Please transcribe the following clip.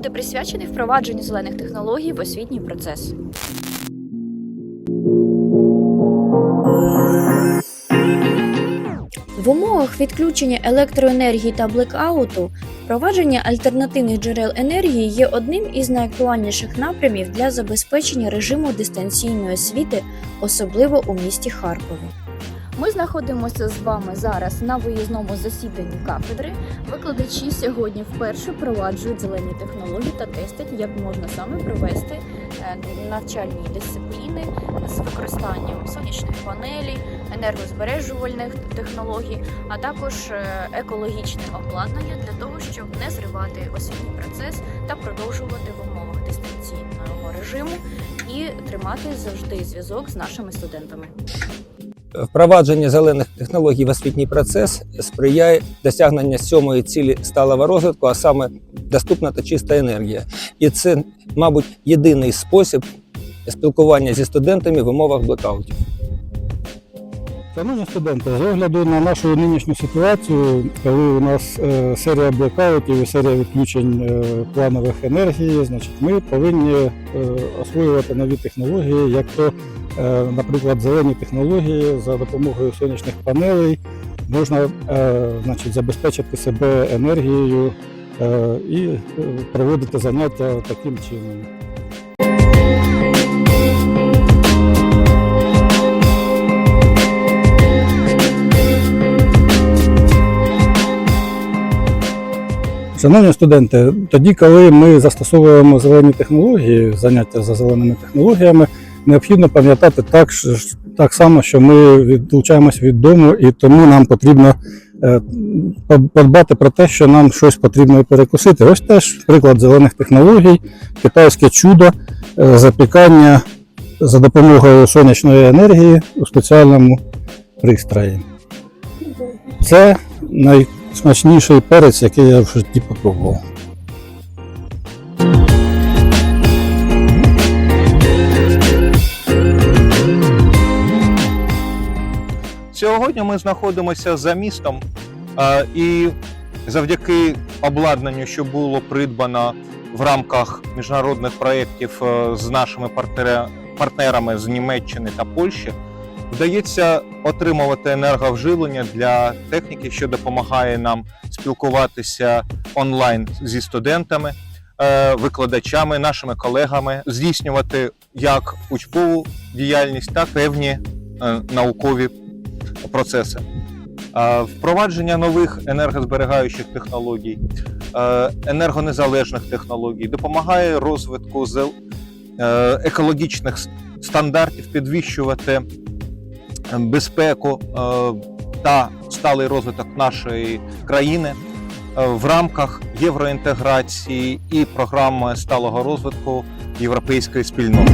присвячений впровадженню зелених технологій в освітній процес. В умовах відключення електроенергії та блекауту впровадження альтернативних джерел енергії є одним із найактуальніших напрямів для забезпечення режиму дистанційної освіти, особливо у місті Харкові. Ми знаходимося з вами зараз на виїзному засіданні кафедри. Викладачі сьогодні вперше впроваджують зелені технології та тестять, як можна саме провести е, навчальні дисципліни з використанням сонячних панелей, енергозбережувальних технологій, а також е, екологічне обладнання для того, щоб не зривати освітній процес та продовжувати в умовах дистанційного режиму і тримати завжди зв'язок з нашими студентами. Впровадження зелених технологій в освітній процес сприяє досягненню сьомої цілі сталого розвитку, а саме доступна та чиста енергія. І це, мабуть, єдиний спосіб спілкування зі студентами в умовах блекаутів. Шановні студенти, з огляду на нашу нинішню ситуацію, коли у нас е, серія блекаутів і серія відключень е, планових енергії, значить, ми повинні е, освоювати нові технології, як то, наприклад, зелені технології за допомогою сонячних панелей можна значить, забезпечити себе енергією і проводити заняття таким чином. Шановні студенти, тоді, коли ми застосовуємо зелені технології, заняття за зеленими технологіями, необхідно пам'ятати так, так само, що ми відлучаємось від дому, і тому нам потрібно е, подбати про те, що нам щось потрібно перекусити. Ось теж приклад зелених технологій, китайське чудо, е, запікання за допомогою сонячної енергії у спеціальному пристрої. Це найсмачніший перець, який я в житті попробував. Сьогодні ми знаходимося за містом, і завдяки обладнанню, що було придбано в рамках міжнародних проєктів е, з нашими партнерами з Німеччини та Польщі, вдається отримувати енерговживлення для техніки, що допомагає нам спілкуватися онлайн зі студентами, е, викладачами, нашими колегами, здійснювати як учбову діяльність, так певні е, наукові процеси. Е, Впровадження нових енергозберігаючих технологій, енергонезалежних технологій допомагає розвитку екологічних стандартів, підвищувати Ем, безпеку е, та сталий розвиток нашої країни е, в рамках євроінтеграції і програми сталого розвитку європейської спільноти.